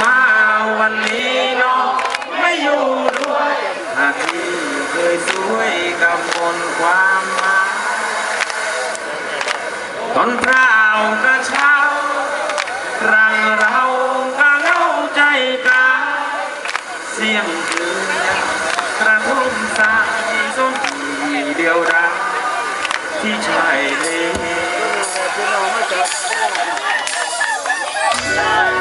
มาวันนี้น้องไม่อยู่ด้วยหากพี่เคยสวยกับคนความมาตอนเปล่ากระเช้ารังเรากะเล่าใจกาเสียงคืนกระทุ่มสายส่นทีเดียวดังที่ชายเล Thank.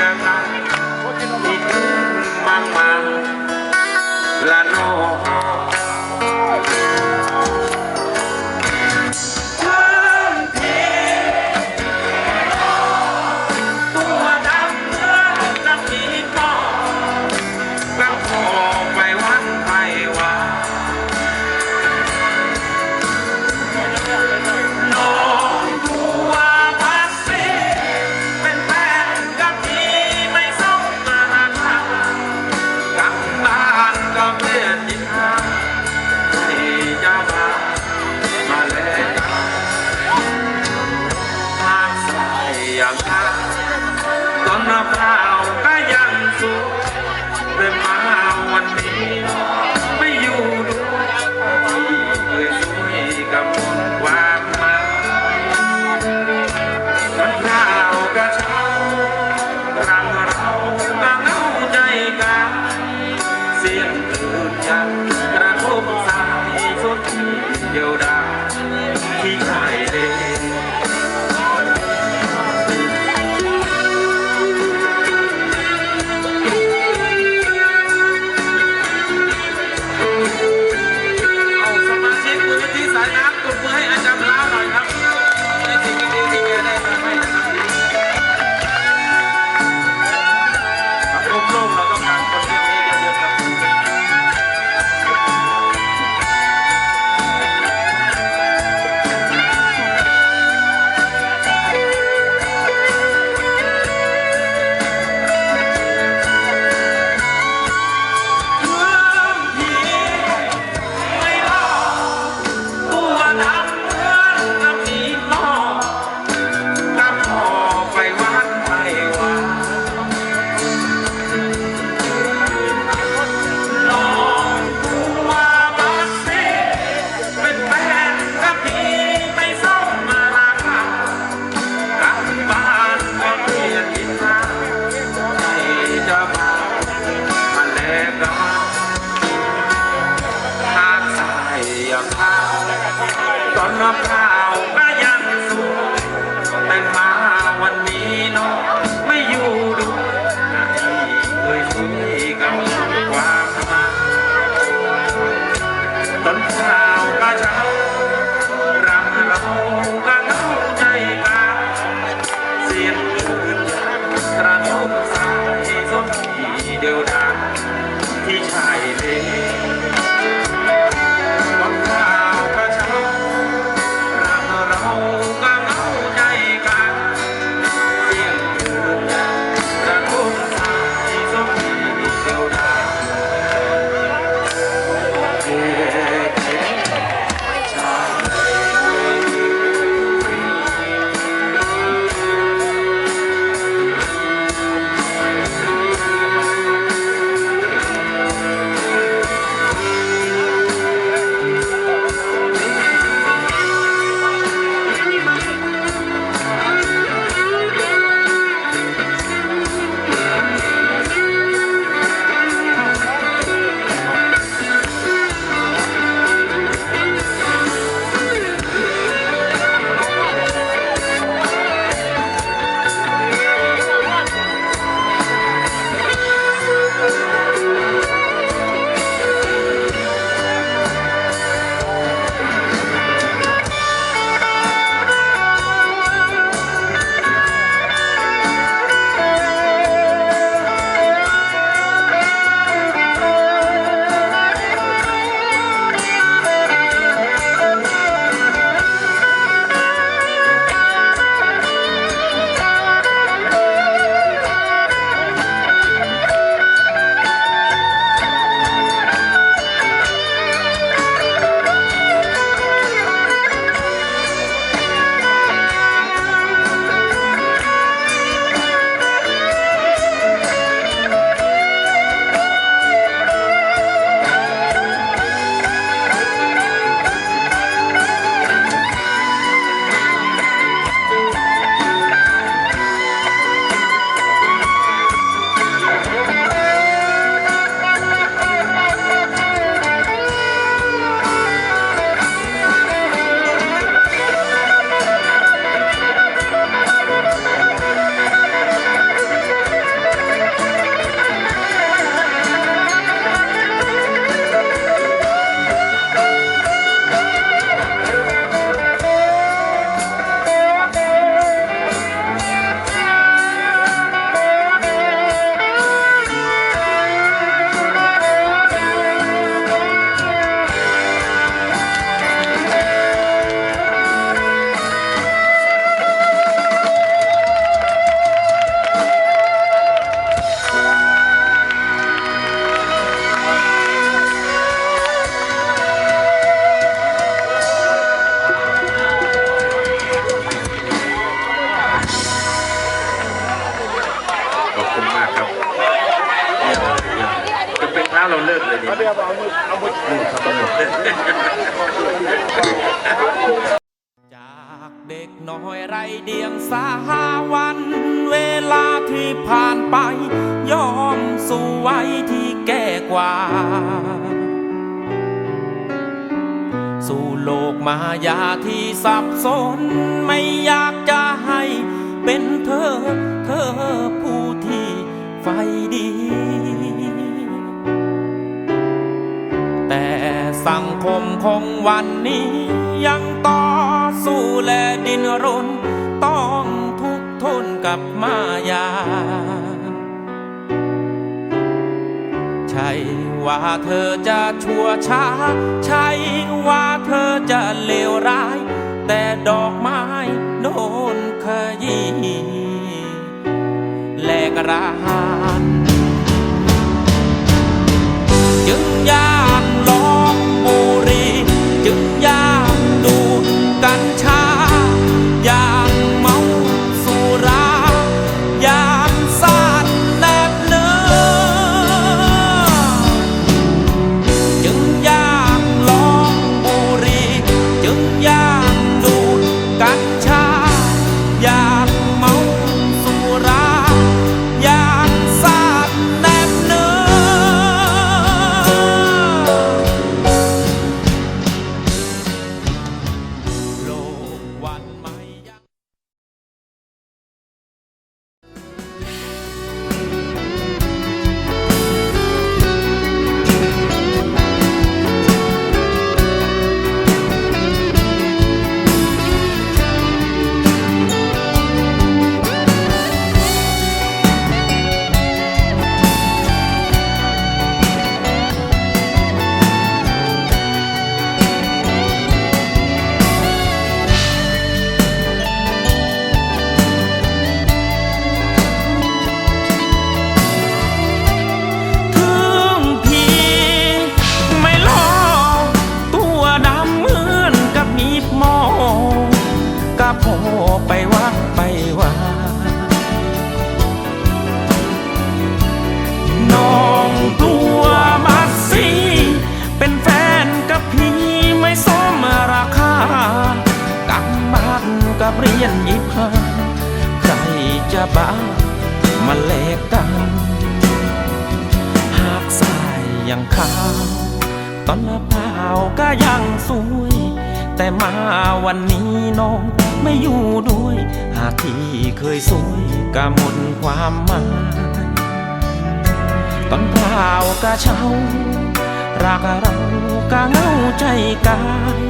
เชื่อมันอีกมากมาย ตอนนับหน้าาเราเลิกเลยดิเขาเรีเอามือเอามือจากเด็กน้อยไรเดียงสาวัน เวลาที่ผ่านไป ยอมสู่วัยที่แก่กว่า สู่โลกมายาที่สับสน ไม่อยากจะให้เป็นเธอ เธอผู้ที่ไฟดี สังคมของวันนี้ ยังต่อสู้และดินรน ต้องทุกทนกับมายา ใช่ว่าเธอจะชั่วช้า ใช่ว่าเธอจะเลวร้าย แต่ดอกไม้โดนขยี้แลกราน จึงยา ยนยิบห้าใครจะบ้ามาแลกกัน หากสายยังขาวตอนละเปล่าก็ยังสวย แต่มาวันนี้น้องไม่อยู่ด้วย หากที่เคยสวยก็หมดความหมายตอนเปล่าก็เช้ารักเราก็เหงาใจกาย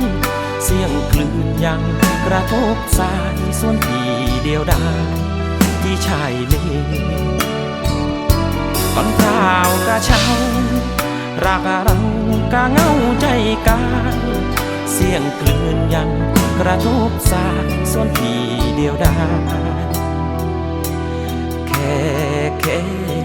เสียงคลื่นยังกระทบสายส่วนที่เดียวดายที่ชายเลตอนเปล่ากะเช้ารักเรากะเงาใจกายเสียงคลื่นยังกระทบสายส่วนที่เดียวดายแค่แค่